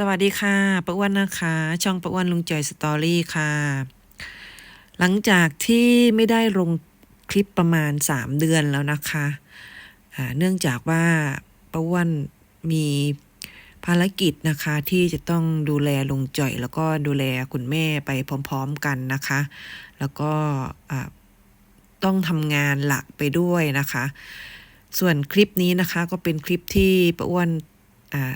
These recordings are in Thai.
สวัสดีค่ะประอ้วนนะคะ ช่องประอ้วนลุงจอยสตอรี่ค่ะ หลังจากที่ไม่ได้ลงคลิปประมาณ 3 เดือนแล้วนะคะอ่าเนื่องจากว่าประอ้วนมีภารกิจนะคะที่จะต้องดูแลลุงจ่อย แล้วก็ดูแลคุณแม่ไปพร้อม ๆ กันนะคะ แล้วก็ต้องทำงานหลักไปด้วยนะคะ ส่วนคลิปนี้นะคะก็เป็นคลิปที่ประอ้วนอ่า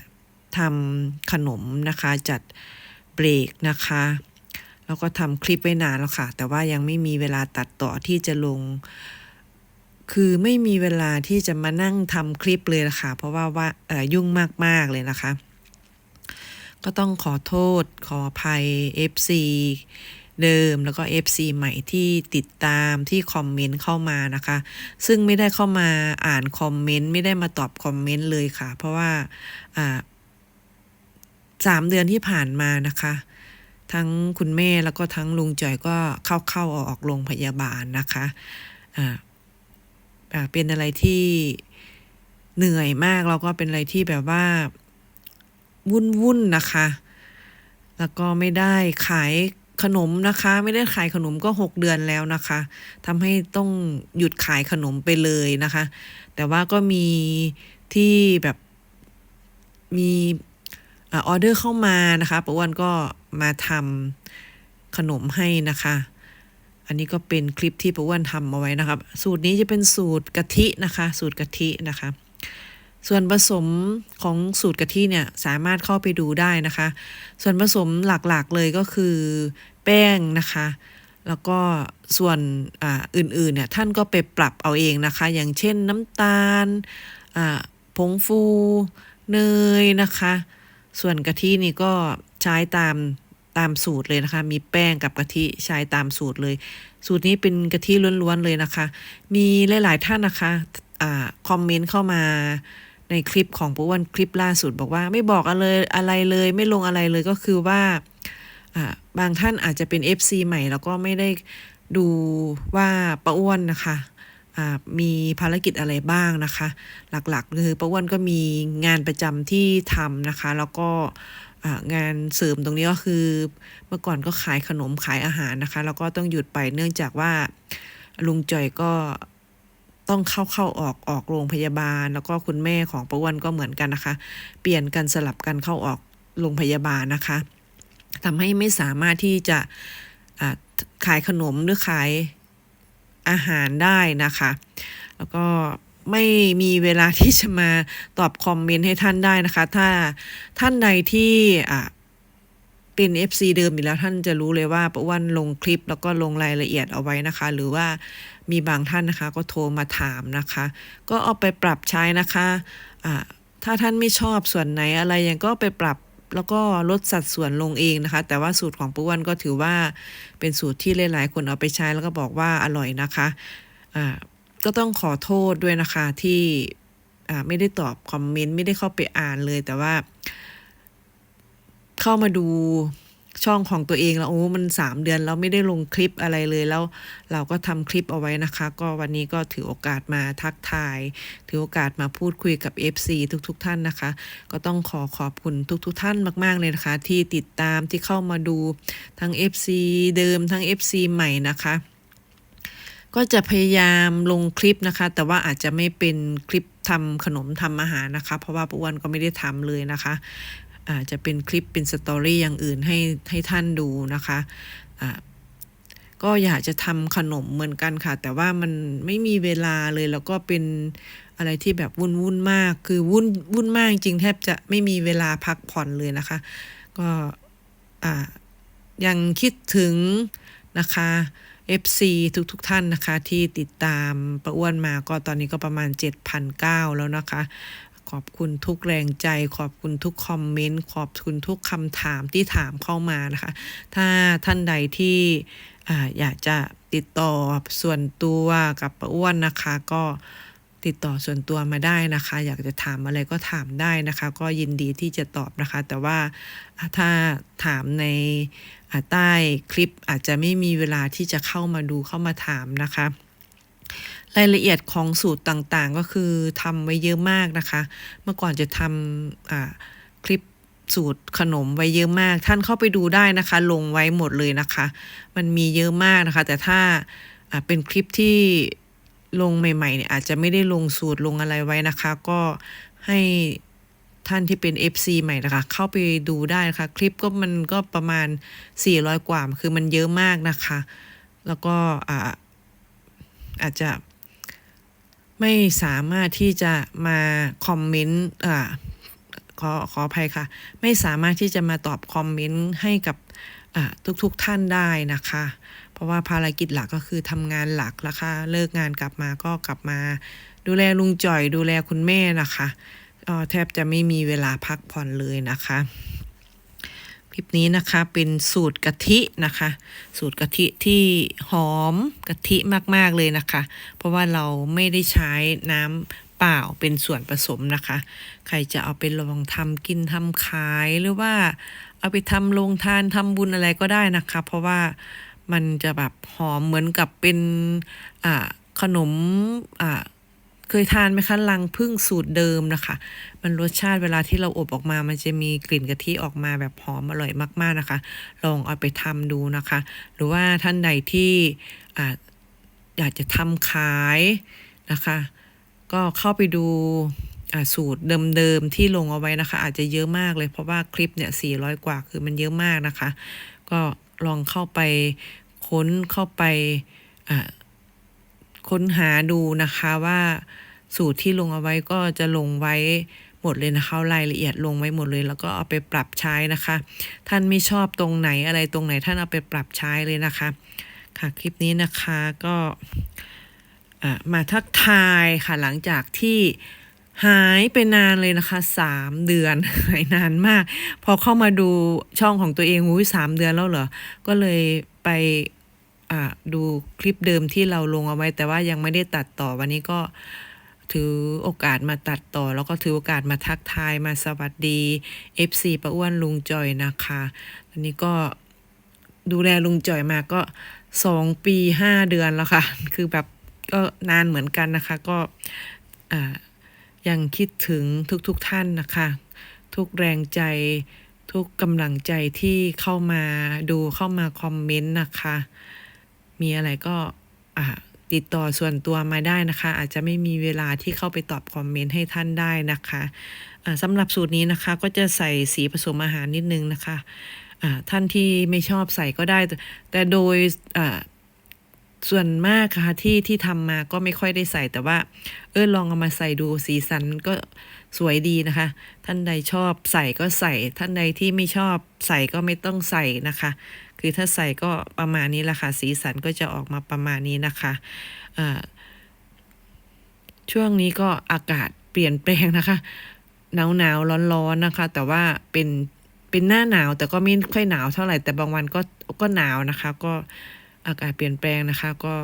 ทำขนมนะคะ จัดเบรกนะคะ แล้วก็ทำคลิปไว้นานแล้วค่ะ แต่ว่ายังไม่มีเวลาตัดต่อที่จะลง คือไม่มีเวลาที่จะมานั่งทำคลิปเลยนะคะเพราะว่าว่ายุ่งมาก ๆ เลยนะคะ ก็ต้องขอโทษขออภัย FC เดิมแล้วก็ FC ใหม่ที่ติดตามที่คอมเมนต์เข้ามานะคะ ซึ่งไม่ได้เข้ามาอ่านคอมเมนต์ไม่ได้มาตอบคอมเมนต์เลยค่ะ เพราะว่า สามเดือนที่ผ่านมานะคะ ทั้งคุณแม่แล้วก็ทั้งลุงจ่อยก็เข้าเข้าออกออกโรงพยาบาลนะคะอ่าอ่าเป็นอะไรที่เหนื่อยมากแล้วก็เป็นอะไรที่แบบว่าวุ่นวุ่นๆนะคะ แล้วก็ไม่ได้ขายขนมนะคะ ไม่ได้ขายขนมก็หกเดือนแล้วนะคะทำให้ต้องหยุดขายขนมไปเลยนะคะ แต่ว่าก็มีที่แบบมี ออเดอร์เข้ามานะคะประวันก็มาทำขนมให้นะคะ อันนี้ก็เป็นคลิปที่ประวันทำเอาไว้นะครับ สูตรนี้จะเป็นสูตรกะทินะคะ สูตรกะทินะคะ ส่วนผสมของสูตรกะทิเนี่ยสามารถเข้าไปดูได้นะคะ ส่วนผสมหลักๆเลยก็คือแป้งนะคะแล้วก็ส่วนออื่นๆเนี่ยท่านก็ไปปรับเอาเองนะคะ อย่างเช่นน้ำตาลผงฟูเนยนะคะ ส่วนกะทินี่ก็ใช้ตามตามสูตรเลยนะคะ มีแป้งกับกะทิใช้ตามสูตรเลย สูตรนี้เป็นกะทิล้วนๆเลยนะคะ มีหลาย ๆ ท่านนะคะอ่าคอมเมนต์เข้ามาในคลิปของปุ๊วันคลิปล่าสุดบอกว่าไม่บอกอะไรอะไรเลย ไม่ลงอะไรเลยก็คือว่าบางท่านอาจจะเป็น FC ใหม่แล้วก็ไม่ได้ดูว่าป้าอ้วนนะคะ มีภารกิจอะไรบ้างนะคะ หลักๆคือป้าอ้วนก็มีงานประจำที่ทำนะคะ แล้วก็งานเสริมตรงนี้ก็คือเมื่อก่อนก็ขายขนมขายอาหารนะคะ แล้วก็ต้องหยุดไปเนื่องจากว่าลุงจ่อยก็ต้องเข้าเข้าออกออกโรงพยาบาล แล้วก็คุณแม่ของป้าอ้วนก็เหมือนกันนะคะ เปลี่ยนกันสลับกันเข้าออกโรงพยาบาลนะคะทำให้ไม่สามารถที่จะขายขนมหรือขาย อาหารได้นะคะ แล้วก็ไม่มีเวลาที่จะมาตอบคอมเมนต์ให้ท่านได้นะคะ ถ้าท่านใดที่อ่าเป็น FC เดิมอยู่แล้วท่านจะรู้เลยว่าประวันลงคลิปแล้วก็ลงรายละเอียดเอาไว้นะคะ หรือว่ามีบางท่านนะคะ ก็โทรมาถามนะคะ ก็เอาไปปรับใช้นะคะอ่าถ้าท่านไม่ชอบส่วนไหนอะไรยังก็ไปปรับ แล้วก็ลดสัดส่วนลงเองนะคะ แต่ว่าสูตรของประวันก็ถือว่าเป็นสูตรที่หลายๆ คนเอาไปใช้แล้วก็บอกว่าอร่อยนะคะอ่าก็ต้องขอโทษด้วยนะคะที่อ่าไม่ได้ตอบคอมเมนต์ไม่ได้เข้าไปอ่านเลยแต่ว่า เข้ามาดู ช่องของตัวเองแล้วโอ้มันสามเดือนแล้วไม่ได้ลงคลิปอะไรเลยแล้ว เราก็ทำคลิปเอาไว้นะคะ ก็วันนี้ก็ถือโอกาสมาทักทาย ถือโอกาสมาพูดคุยกับ FC ทุกๆทท่านนะคะ ก็ต้องขอขอบคุณทุกๆทท่านมาก ๆ เลยนะคะ ที่ติดตามที่เข้ามาดูทั้ง FC เดิมทั้ง FC ใหม่นะคะก็จะพยายามลงคลิปนะคะ แต่ว่าอาจจะไม่เป็นคลิปทำขนมทำอาหารนะคะ เพราะว่าป้าอ้วนก็ไม่ได้ทำเลยนะคะ อาจจะเป็นคลิปเป็นสตอรี่อย่างอื่นให้ให้ท่านดูนะคะอ่าก็อยากจะทำขนมเหมือนกันค่ะ แต่ว่ามันไม่มีเวลาเลยแล้วก็เป็นอะไรที่แบบวุ่นวุ่นมาก คือวุ่นวุ่นมากจริงแทบจะไม่มีเวลาพักผ่อนเลยนะคะ ก็ยังคิดถึงนะคะ FC ทุกๆทท่านนะคะที่ติดตามประอ้วนมาก็ตอนนี้ก็ประมาณ 7,009แล้วนะคะ ขอบคุณทุกแรงใจ ขอบคุณทุกคอมเมนต์ขอบคุณทุกคำถามที่ถามเข้ามานะคะ ถ้าท่านใดที่ออยากจะติดต่อส่วนตัวกับป้าอ้วนนะคะ ก็ติดต่อส่วนตัวมาได้นะคะ อยากจะถามอะไรก็ถามได้นะคะ ก็ยินดีที่จะตอบนะคะ แต่ว่าถ้าถามในใต้คลิปอาจจะไม่มีเวลาที่จะเข้ามาดูเข้ามาถามนะคะ รายละเอียดของสูตรต่างๆ ก็คือทำไว้เยอะมากนะคะ เมื่อก่อนจะทำคลิปสูตรขนมไว้เยอะมาก ท่านเข้าไปดูได้นะคะ ลงไว้หมดเลยนะคะ มันมีเยอะมากนะคะ แต่ถ้าเป็นคลิปที่ลงใหม่ๆเนี่ยอาจจะไม่ได้ลงสูตรลงอะไรไว้นะคะ ก็ให้ท่านที่เป็น FC ใหม่นะคะ เข้าไปดูได้นะคะคลิปก็มันก็ประมาณ 400 กว่า คือมันเยอะมากนะคะ แล้วก็อาจจะ ไม่สามารถที่จะมาคอมเมนต์อ่าขอขออภัยค่ะ ไม่สามารถที่จะมาตอบคอมเมนต์ให้กับอ่าทุกๆทท่านได้นะคะ เพราะว่าภารกิจหลักก็คือทำงานหลักแล้วค่ะเลิกงานกลับมาก็กลับมา ดูแลลุงจ่อยดูแลคุณแม่นะคะก็แทบจะไม่มีเวลาพักผ่อนเลยนะคะ คลิปนี้นะคะเป็นสูตรกะทินะคะ สูตรกะทิที่หอมกะทิมากๆเลยนะคะ เพราะว่าเราไม่ได้ใช้น้ำเปล่าเป็นส่วนผสมนะคะ ใครจะเอาไปลองทำกินทำขายหรือว่าเอาไปทำโรงทานทำบุญอะไรก็ได้นะคะ เพราะว่ามันจะแบบหอมเหมือนกับเป็นขนมอ่า เคยทานไหมคะลังพึ่งสูตรเดิมนะคะ มันรสชาติเวลาที่เราอบออกมา มันจะมีกลิ่นกะทิออกมาแบบหอมอร่อยมากๆนะคะ ลองเอาไปทำดูนะคะ หรือว่าท่านใดที่ออยากจะทำขายนะคะ ก็เข้าไปดูสูตรเดิมๆที่ลงเอาไว้นะคะ อาจจะเยอะมากเลยเพราะว่าคลิปเนี่ย400 กว่าคือมันเยอะมากนะคะ ก็ลองเข้าไปค้นเข้าไปอ่า ค้นหาดูนะคะว่าสูตรที่ลงเอาไว้ก็จะลงไว้หมดเลยนะคะรายละเอียดลงไว้หมดเลย แล้วก็เอาไปปรับใช้นะคะ ท่านไม่ชอบตรงไหนอะไรตรงไหนท่านเอาไปปรับใช้เลยนะคะ ค่ะคลิปนี้นะคะก็มาทักทายค่ะหลังจากที่หายไปนานเลยนะคะสามเดือนหายนานมาก พอเข้ามาดูช่องของตัวเองอุ้ยสามเดือนแล้วเหรอ ก็เลยไป อ่าดูคลิปเดิมที่เราลงเอาไว้ แต่ว่ายังไม่ได้ตัดต่อวันนี้ก็ถือโอกาสมาตัดต่อ แล้วก็ถือโอกาสมาทักทายมาสวัสดี FC ป้าอ้วนลุงจอยนะคะอันนี้ก็ดูแลลุงจอยมาก็สองปีห้าเดือนแล้วค่ะ คือแบบก็นานเหมือนกันนะคะ ก็อ่ายังคิดถึงทุกๆทท่านนะคะ ทุกแรงใจทุกกำลังใจที่เข้ามาดูเข้ามาคอมเมนต์นะคะ มีอะไรก็ติดต่อส่วนตัวมาได้นะคะ อาจจะไม่มีเวลาที่เข้าไปตอบคอมเมนต์ให้ท่านได้นะคะสำหรับสูตรนี้นะคะก็จะใส่สีผสมอาหารนิดนึงนะคะท่านที่ไม่ชอบใส่ก็ได้ แต่โดย ส่วนมากค่ะที่ที่ทำมาก็ไม่ค่อยได้ใส่แต่ว่า เออลองเอามาใส่ดูสีสันก็สวยดีนะคะ ท่านใดชอบใส่ก็ใส่ ท่านใดที่ไม่ชอบใส่ก็ไม่ต้องใส่นะคะ คือถ้าใส่ก็ประมาณนี้ละค่ะ สีสันก็จะออกมาประมาณนี้นะคะช่วงนี้ก็อากาศเปลี่ยนแปลงนะคะ หนาวหนาวร้อนร้อนๆนะคะ แต่ว่าเป็นเป็นหน้าหนาวแต่ก็ไม่ค่อยหนาวเท่าไหร่แต่บางวันก็ก็หนาวนะคะ ก็ อากาศเปลี่ยนแปลงนะคะ ก็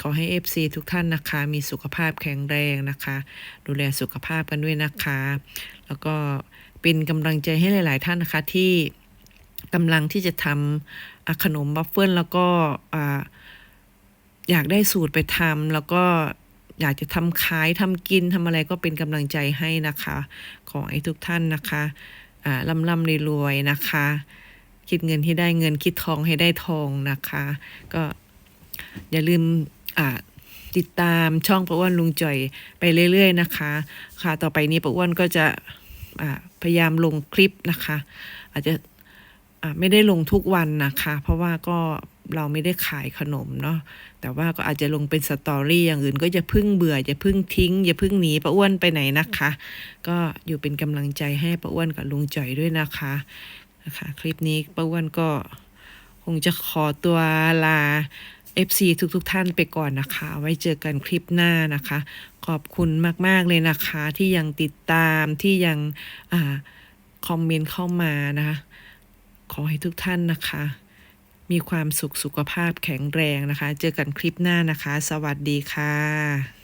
ขอให้ FC ทุกท่านนะคะ มีสุขภาพแข็งแรงนะคะ ดูแลสุขภาพกันด้วยนะคะ แล้วก็เป็นกำลังใจให้หลาย ๆ ท่านนะคะที่กำลังที่จะทำอะขนมบัฟเฟิลแล้วก็อ่าอยากได้สูตรไปทำแล้วก็อยากจะทำขายทำกินทำอะไรก็เป็นกำลังใจให้นะคะ ขอให้ทุกท่านนะคะอ่าร่ำร่ำรวยๆนะคะ คิดเงินให้ได้เงินคิดทองให้ได้ทองนะคะ ก็อย่าลืมอ่าติดตามช่องประอ้วนลุงจ่อยไปเรื่อย ๆ นะคะ ค่ะต่อไปนี้ประอ้วนก็จะพยายามลงคลิปนะคะ อาจจะไม่ได้ลงทุกวันนะคะ เพราะว่าก็เราไม่ได้ขายขนมเนาะแต่ว่าก็อาจจะลงเป็นสตอรี่อย่างอื่น ก็จะพึ่งเบื่ออย่าพึ่งทิ้งอย่าพึ่งหนีป้าอ้วนไปไหนนะคะ ก็อยู่เป็นกำลังใจให้ป้าอ้วนกับลุงจ่อยด้วยนะคะ นะคะ คลิปนี้ป้าอ้วนก็คงจะขอตัวลา FC ทุกๆทท่านไปก่อนนะคะ ไว้เจอกันคลิปหน้านะคะ ขอบคุณมาก ๆ เลยนะคะ ที่ยังติดตามที่ยังอคอมเมนต์เข้ามานะคะ ขอให้ทุกท่านนะคะ มีความสุขสุขภาพแข็งแรงนะคะ เจอกันคลิปหน้านะคะ สวัสดีค่ะ